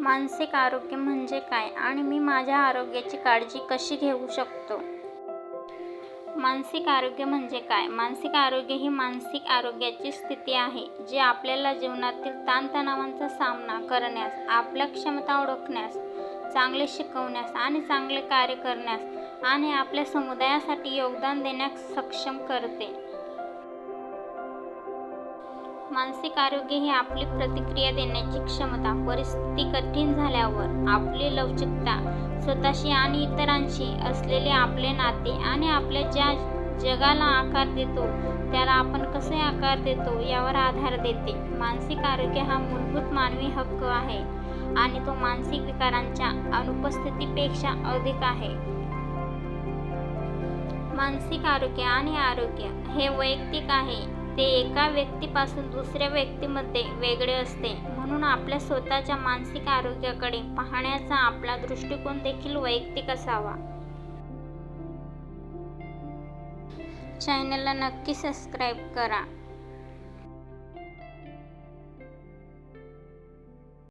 मानसिक आरोग्य म्हणजे काय आणि मी माझ्या आरोग्याची काळजी कशी घेऊ शकतो? मानसिक आरोग्य म्हणजे काय? मानसिक आरोग्य ही मानसिक आरोग्याची स्थिती आहे जी आपल्याला जीवनातील ताणतणावांचा सामना करण्यास आपल्या क्षमता ओळखण्यास चांगले शिकवण्यास आणि चांगले कार्य करण्यास आणि आपल्या समुदायासाठी योगदान देण्यास सक्षम करते. मानसिक आरोग्य हे आपली प्रतिक्रिया देण्याची क्षमता परिस्थिती कठीण झाल्यावर आपली लवचिकता स्वतःशी आणि इतरांशी असलेले आपले नाते आणि आपल्या ज्या जगाला आकार देतो त्याला आपण कसे आकार देतो यावर आधार देते. मानसिक आरोग्य हा मूलभूत मानवी हक्क आहे आणि तो मानसिक विकारांच्या अनुपस्थितीपेक्षा अधिक आहे. मानसिक आरोग्य आणि आरोग्य हे वैयक्तिक आहे. ते एका व्यक्तीपासून दुसऱ्या व्यक्तीमध्ये वेगळे असते. म्हणून आपल्या स्वतःच्या मानसिक आरोग्याकडे पाहण्याचा आपला दृष्टिकोन देखील वैयक्तिक असावा. चॅनलला नक्की सबस्क्राईब करा.